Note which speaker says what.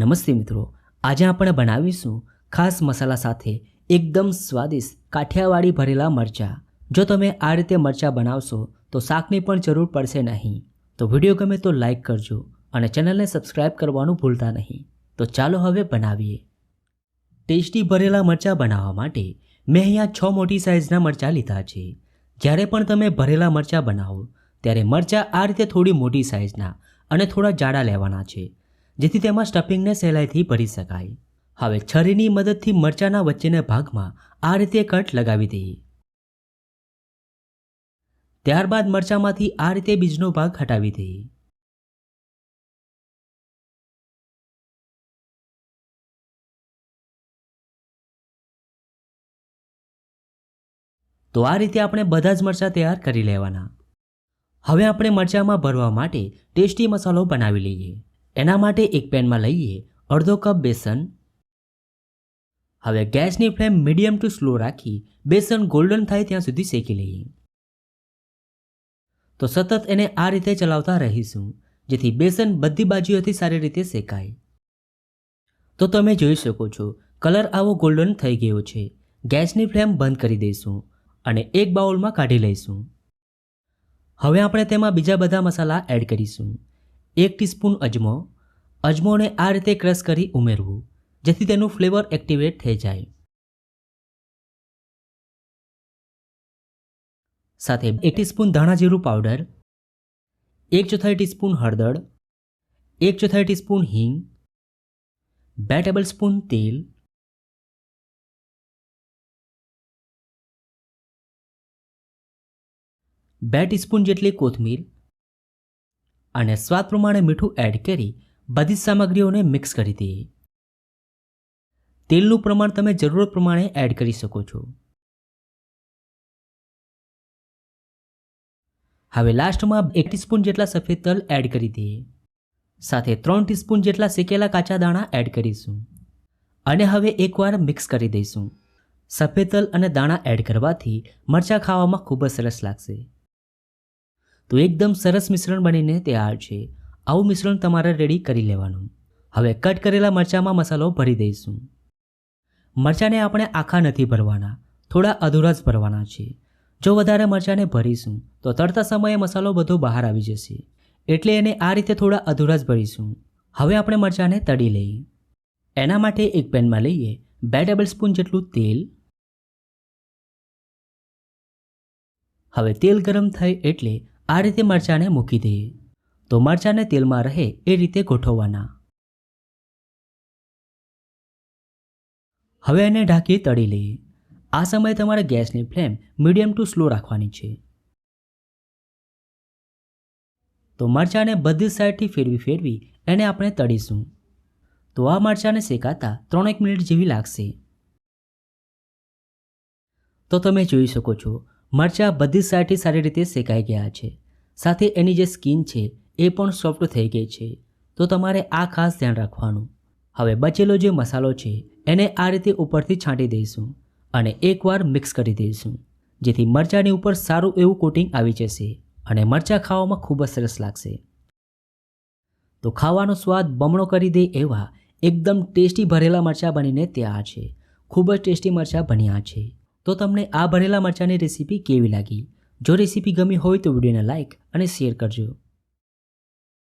Speaker 1: નમસ્તે મિત્રો, આજે આપણે બનાવીશું ખાસ મસાલા સાથે એકદમ સ્વાદિષ્ટ કાઠિયાવાડી ભરેલા મરચાં. જો તમે આ રીતે મરચાં બનાવશો, તો શાકની પણ જરૂર પડશે નહીં. તો વીડિયો ગમે તો લાઈક કરજો અને ચેનલને સબસ્ક્રાઈબ કરવાનું ભૂલતા નહીં. તો ચાલો હવે બનાવીએ. ટેસ્ટી ભરેલા મરચાં બનાવવા માટે મેં અહીંયા છ મોટી સાઇઝના મરચાં લીધા છે. જ્યારે પણ તમે ભરેલા મરચાં બનાવો, ત્યારે મરચાં આ રીતે થોડી મોટી સાઇઝના અને થોડા જાડા લેવાના છે. જેથી તેમાં સ્ટફિંગને સહેલાઈથી ભરી શકાય. હવે છરીની મદદથી મરચાંના વચ્ચેના ભાગમાં આ રીતે કટ લગાવી દઈએ. ત્યારબાદ મરચાંમાંથી આ રીતે બીજનો ભાગ હટાવી દઈએ. તો આ રીતે આપણે બધા જ મરચાં તૈયાર કરી લેવાના. હવે આપણે મરચાંમાં ભરવા માટે ટેસ્ટી મસાલો બનાવી લઈએ. એના માટે એક પેનમાં લઈએ અડધો કપ બેસન. હવે ગેસની ફ્લેમ મીડિયમ ટુ સ્લો રાખી બેસન ગોલ્ડન થાય ત્યાં સુધી શેકી લઈએ. તો સતત એને આ રીતે ચલાવતા રહીશું, જેથી બેસન બધી બાજુઓથી સારી રીતે શેકાય. તો તમે જોઈ શકો છો, કલર આવો ગોલ્ડન થઈ ગયો છે. ગેસની ફ્લેમ બંધ કરી દઈશું અને એક બાઉલમાં કાઢી લઈશું. હવે આપણે તેમાં બીજા બધા મસાલા એડ કરીશું. એક ટીસ્પૂન અજમો, અજમોને આ રીતે ક્રશ કરી ઉમેરવું, જેથી તેનું ફ્લેવર એક્ટિવેટ થઈ જાય. સાથે એક ટીસ્પૂન ધાણા જીરું પાવડર, એક ચોથાઈ ટીસ્પૂન હળદર, એક ચોથાઈ ટીસ્પૂન હિંગ, બે ટેબલ સ્પૂન તેલ, બે ટીસ્પૂન જેટલી કોથમીર અને સ્વાદ પ્રમાણે મીઠું એડ કરી બધી સામગ્રીઓને મિક્સ કરી દઈએ. તેલનું પ્રમાણ તમે જરૂરત પ્રમાણે એડ કરી શકો છો. હવે લાસ્ટમાં એક ટીસ્પૂન જેટલા સફેદ તલ એડ કરી દઈએ. સાથે ત્રણ ટીસ્પૂન જેટલા શેકેલા કાચા દાણા એડ કરીશું. અને હવે એકવાર મિક્સ કરી દઈશું. સફેદ તલ અને દાણા એડ કરવાથી મરચાં ખાવામાં ખૂબ જ સરસ લાગશે. તો એકદમ સરસ મિશ્રણ બનીને તૈયાર છે. આવું મિશ્રણ તમારે રેડી કરી લેવાનું. હવે કટ કરેલા મરચાંમાં મસાલો ભરી દઈશું. મરચાંને આપણે આખા નથી ભરવાના, થોડા અધૂરા જ ભરવાના છે. જો વધારે મરચાંને ભરીશું, તો તળતા સમયે મસાલો બધો બહાર આવી જશે. એટલે એને આ રીતે થોડા અધૂરા જ ભરીશું. હવે આપણે મરચાંને તળી લઈએ. એના માટે એક પેનમાં લઈએ બે ટેબલ સ્પૂન જેટલું તેલ. હવે તેલ ગરમ થાય એટલે આ રીતે મરચાંને મૂકી દઈએ તો મરચાંને તેલમાં રહે એ રીતે ગોઠવવાના. હવે એને ઢાંકી તળી લઈએ આ સમયે તમારે ગેસની ફ્લેમ મીડિયમ ટુ સ્લો રાખવાની છે. તો મરચાંને બધી સાઈડથી ફેરવી ફેરવી એને આપણે તળીશું. તો આ મરચાંને શેકાતા ત્રણેક મિનિટ જેવી લાગશે. તો તમે જોઈ શકો છો, મરચાં બધી સાઈડથી સારી રીતે શેકાઈ ગયા છે. સાથે એની જે સ્કિન છે, એ પણ સોફ્ટ થઈ ગઈ છે. તો તમારે આ ખાસ ધ્યાન રાખવાનું. હવે બચેલો જે મસાલો છે, એને આ રીતે ઉપરથી છાંટી દઈશું અને એકવાર મિક્સ કરી દઈશું, જેથી મરચાંની ઉપર સારું એવું કોટિંગ આવી જશે અને મરચાં ખાવામાં ખૂબ જ સરસ લાગશે. તો ખાવાનો સ્વાદ બમણો કરી દે એવા એકદમ ટેસ્ટી ભરેલા મરચાં બનીને ત્યાં છે. ખૂબ જ ટેસ્ટી મરચાં બન્યા છે. તો તમને આ ભરેલા મરચાંની રેસીપી કેવી લાગી? જો રેસીપી ગમી હોય તો વિડીયોને લાઇક અને શેર કરજો.